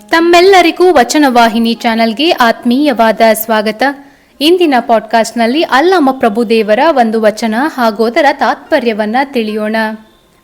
ತಮ್ಮೆಲ್ಲರಿಗೂ ವಚನವಾಹಿನಿ ಚಾನೆಲ್ಗೆ ಆತ್ಮೀಯವಾದ ಸ್ವಾಗತ. ಇಂದಿನ ಪಾಡ್ಕಾಸ್ಟ್ನಲ್ಲಿ ಅಲ್ಲಮ ಪ್ರಭುದೇವರ ಒಂದು ವಚನ ಹಾಗೂ ಅದರ ತಾತ್ಪರ್ಯವನ್ನ ತಿಳಿಯೋಣ.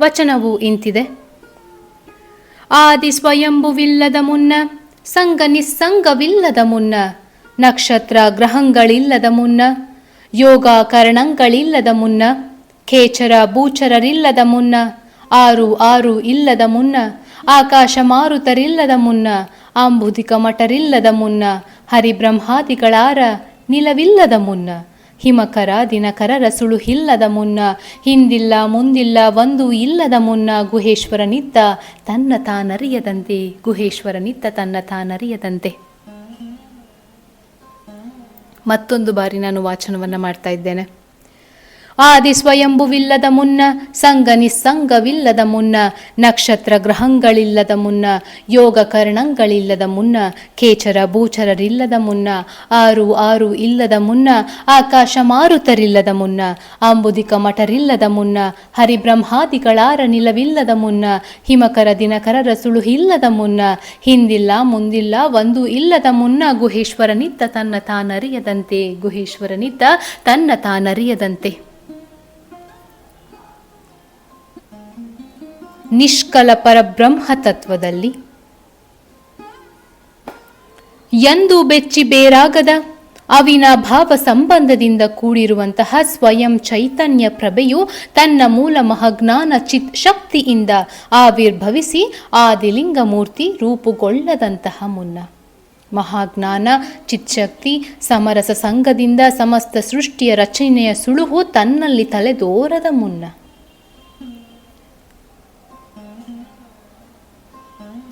ವಚನವು ಇಂತಿದೆ. ಆದಿ ಸ್ವಯಂಭುವಿಲ್ಲದ ಮುನ್ನ, ಸಂಘ ನಿಸ್ಸಂಗವಿಲ್ಲದ ಮುನ್ನ, ನಕ್ಷತ್ರ ಗ್ರಹಗಳಿಲ್ಲದ ಮುನ್ನ ಯೋಗ ಕರಣಗಳಿಲ್ಲದ ಮುನ್ನ, ಖೇಚರ ಭೂಚರರಿಲ್ಲದ ಮುನ್ನ, ಆರು ಆರು ಇಲ್ಲದ ಮುನ್ನ ಆಕಾಶ ಮಾರುತರಿಲ್ಲದ ಮುನ್ನ, ಆಂಬುದಿಕ ಮಠರಿಲ್ಲದ ಮುನ್ನ, ಹರಿಬ್ರಹ್ಮಾದಿಗಳಾರ ನಿಲವಿಲ್ಲದ ಮುನ್ನ ಹಿಮಕರ ದಿನಕರರ ಸುಳುಹಿಲ್ಲದ ಮುನ್ನ, ಹಿಂದಿಲ್ಲ ಮುಂದಿಲ್ಲ ಒಂದು ಇಲ್ಲದ ಮುನ್ನ ಗುಹೇಶ್ವರನಿದ್ದ ತನ್ನ ತಾನರಿಯದಂತೆ ಗುಹೇಶ್ವರನಿದ್ದ ತನ್ನ ತಾನರಿಯದಂತೆ. ಮತ್ತೊಂದು ಬಾರಿ ನಾನು ವಾಚನವನ್ನು ಮಾಡ್ತಾ ಇದ್ದೇನೆ. ಆದಿ ಸ್ವಯಂಭುವಿಲ್ಲದ ಮುನ್ನ ಸಂಗ ನಿಸ್ಸಂಗವಿಲ್ಲದ ಮುನ್ನ ನಕ್ಷತ್ರ ಗ್ರಹಂಗಳಿಲ್ಲದ ಮುನ್ನ ಯೋಗ ಕರ್ಣಂಗಳಿಲ್ಲದ ಮುನ್ನ ಕೇಚರ ಭೂಚರರಿಲ್ಲದ ಮುನ್ನ, ಆರು ಆರು ಇಲ್ಲದ ಮುನ್ನ, ಆಕಾಶ ಮಾರುತರಿಲ್ಲದ ಮುನ್ನ ಅಂಬುದಿಕ ಮಠರಿಲ್ಲದ ಮುನ್ನ, ಹರಿಬ್ರಹ್ಮಾದಿಗಳಾರ ನಿಲವಿಲ್ಲದ ಮುನ್ನ, ಹಿಮಕರ ದಿನಕರರ ಸುಳುಹಿಲ್ಲದ ಮುನ್ನ, ಹಿಂದಿಲ್ಲ ಮುಂದಿಲ್ಲ ಒಂದು ಇಲ್ಲದ ಮುನ್ನ ಗುಹೇಶ್ವರನಿತ್ತ ತನ್ನ ತಾನರಿಯದಂತೆ ಗುಹೇಶ್ವರನಿತ್ತ ತನ್ನ ತಾನರಿಯದಂತೆ. ನಿಷ್ಕಲ ಪರಬ್ರಹ್ಮ ತತ್ವದಲ್ಲಿ. ಎಂದು ಬೆಚ್ಚಿ ಬೇರಾಗದ ಅವಿನಾಭಾವ ಸಂಬಂಧದಿಂದ ಕೂಡಿರುವಂತಹ ಸ್ವಯಂ ಚೈತನ್ಯ ಪ್ರಭೆಯು ತನ್ನ ಮೂಲ ಮಹಾಜ್ಞಾನ ಚಿತ್ ಶಕ್ತಿಯಿಂದ ಆವಿರ್ಭವಿಸಿ ಆದಿಲಿಂಗ ಮೂರ್ತಿ ರೂಪುಗೊಳ್ಳದಂತಹ ಮುನ್ನ. ಮಹಾಜ್ಞಾನ, ಚಿತ್ಶಕ್ತಿ, ಸಮರಸ ಸಂಘದಿಂದ ಸಮಸ್ತ ಸೃಷ್ಟಿಯ ರಚನೆಯ ಸುಳುಹು ತನ್ನಲ್ಲಿ ತಲೆದೋರದ ಮುನ್ನ.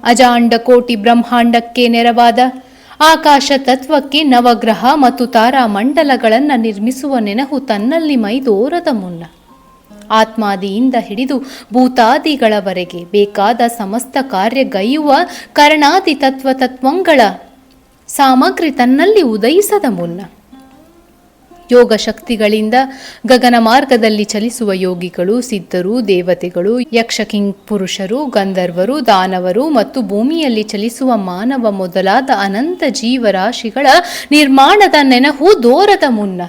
ಅಜಾಂಡ ಕೋಟಿ ಬ್ರಹ್ಮಾಂಡಕ್ಕೆ ನೆರವಾದ ಆಕಾಶ ತತ್ವಕ್ಕೆ ನವಗ್ರಹ ಮತ್ತು ತಾರಾ ಮಂಡಲಗಳನ್ನು ನಿರ್ಮಿಸುವ ನೆನಹು ತನ್ನಲ್ಲಿ ಮೈದೋರದ ಮುನ್ನ. ಆತ್ಮಾದಿಯಿಂದ ಹಿಡಿದು ಭೂತಾದಿಗಳವರೆಗೆ ಬೇಕಾದ ಸಮಸ್ತ ಕಾರ್ಯಗೈಯುವ ಕರ್ಣಾದಿ ತತ್ವ ತತ್ವಂಗಳ ಸಾಮಗ್ರಿ ತನ್ನಲ್ಲಿ ಉದಯಿಸದ ಮುನ್ನ. ಯೋಗ ಶಕ್ತಿಗಳಿಂದ ಗಗನ ಮಾರ್ಗದಲ್ಲಿ ಚಲಿಸುವ ಯೋಗಿಗಳು, ಸಿದ್ಧರು, ದೇವತೆಗಳು, ಯಕ್ಷಕಿಂಗ್ ಪುರುಷರು, ಗಂಧರ್ವರು, ದಾನವರು ಮತ್ತು ಭೂಮಿಯಲ್ಲಿ ಚಲಿಸುವ ಮಾನವ ಮೊದಲಾದ ಅನಂತ ಜೀವರಾಶಿಗಳ ನಿರ್ಮಾಣದ ನೆನಹು ದೋರದ ಮುನ್ನ.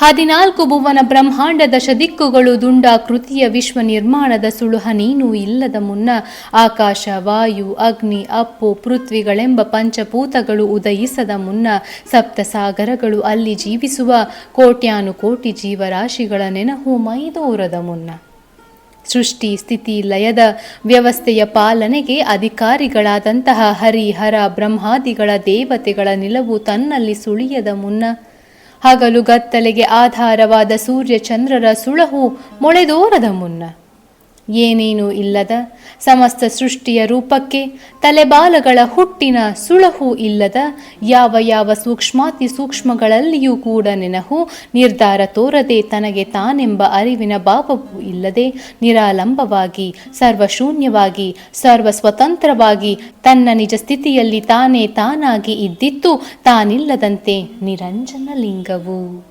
ಹದಿನಾಲ್ಕು ಭುವನ ಬ್ರಹ್ಮಾಂಡದ ಶದಿಕ್ಕುಗಳು ದುಂಡಾಕೃತಿಯ ವಿಶ್ವ ನಿರ್ಮಾಣದ ಸುಳುಹ ನೀನು ಇಲ್ಲದ ಮುನ್ನ ಆಕಾಶ, ವಾಯು, ಅಗ್ನಿ, ಅಪ್ಪು, ಪೃಥ್ವಿಗಳೆಂಬ ಪಂಚಭೂತಗಳು ಉದಯಿಸದ ಮುನ್ನ ಸಪ್ತ ಸಾಗರಗಳು ಅಲ್ಲಿ ಜೀವಿಸುವ ಕೋಟ್ಯಾನುಕೋಟಿ ಜೀವರಾಶಿಗಳ ನೆನಹು ಮೈದೂರದ ಮುನ್ನ. ಸೃಷ್ಟಿ ಸ್ಥಿತಿ ಲಯದ ವ್ಯವಸ್ಥೆಯ ಪಾಲನೆಗೆ ಅಧಿಕಾರಿಗಳಾದಂತಹ ಹರಿಹರ ಬ್ರಹ್ಮಾದಿಗಳ ದೇವತೆಗಳ ನಿಲವು ತನ್ನಲ್ಲಿ ಸುಳಿಯದ ಮುನ್ನ ಹಗಲು ಗತ್ತಲೆಗೆ ಆಧಾರವಾದ ಸೂರ್ಯಚಂದ್ರರ ಸುಳಹು ಮೊಳೆದೋರದ ಮುನ್ನ. ಏನೇನೂ ಇಲ್ಲದ ಸಮಸ್ತ ಸೃಷ್ಟಿಯ ರೂಪಕ್ಕೆ ತಲೆಬಾಲಗಳ ಹುಟ್ಟಿನ ಸುಳಹು ಇಲ್ಲದ ಯಾವ ಯಾವ ಸೂಕ್ಷ್ಮಾತಿ ಸೂಕ್ಷ್ಮಗಳಲ್ಲಿಯೂ ಕೂಡ ನೆನಹು, ನಿರ್ಧಾರ ತೋರದೆ ತನಗೆ ತಾನೆಂಬ ಅರಿವಿನ ಭಾವವೂ ಇಲ್ಲದೆ ನಿರಾಲಂಬವಾಗಿ, ಸರ್ವಶೂನ್ಯವಾಗಿ ಸರ್ವ ಸ್ವತಂತ್ರವಾಗಿ ತನ್ನ ನಿಜ ಸ್ಥಿತಿಯಲ್ಲಿ ತಾನೇ ತಾನಾಗಿ ಇದ್ದಿತ್ತು, ತಾನಿಲ್ಲದಂತೆ ನಿರಂಜನ ಲಿಂಗವು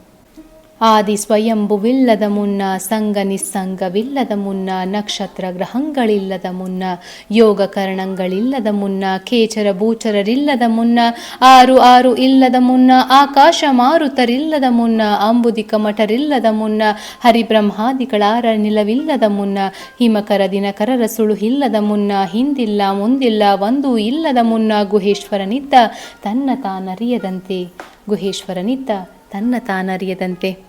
ಆದಿ ಸ್ವಯಂಭುವಿಲ್ಲದ ಮುನ್ನ ಸಂಗ ನಿಸ್ಸಂಗವಿಲ್ಲದ ಮುನ್ನ, ನಕ್ಷತ್ರ ಗ್ರಹಗಳಿಲ್ಲದ ಮುನ್ನ, ಯೋಗ ಕರಣಗಳಿಲ್ಲದ ಮುನ್ನ ಖೇಚರ ಭೂಚರರಿಲ್ಲದ ಮುನ್ನ, ಆರು ಆರು ಇಲ್ಲದ ಮುನ್ನ, ಆಕಾಶ ಮಾರುತರಿಲ್ಲದ ಮುನ್ನ, ಅಂಬುದಿಕ ಮಠರಿಲ್ಲದ ಮುನ್ನ ಹರಿಬ್ರಹ್ಮಾದಿಗಳಾರ ನಿಲವಿಲ್ಲದ ಮುನ್ನ, ಹಿಮಕರ ದಿನಕರರ ಸುಳುಹಿಲ್ಲದ ಮುನ್ನ, ಹಿಂದಿಲ್ಲ ಮುಂದಿಲ್ಲ ಒಂದು ಇಲ್ಲದ ಮುನ್ನ, ಗುಹೇಶ್ವರನಿದ್ದ ತನ್ನ ತಾನರಿಯದಂತೆ, ಗುಹೇಶ್ವರನಿದ್ದ ತನ್ನ ತಾನರಿಯದಂತೆ.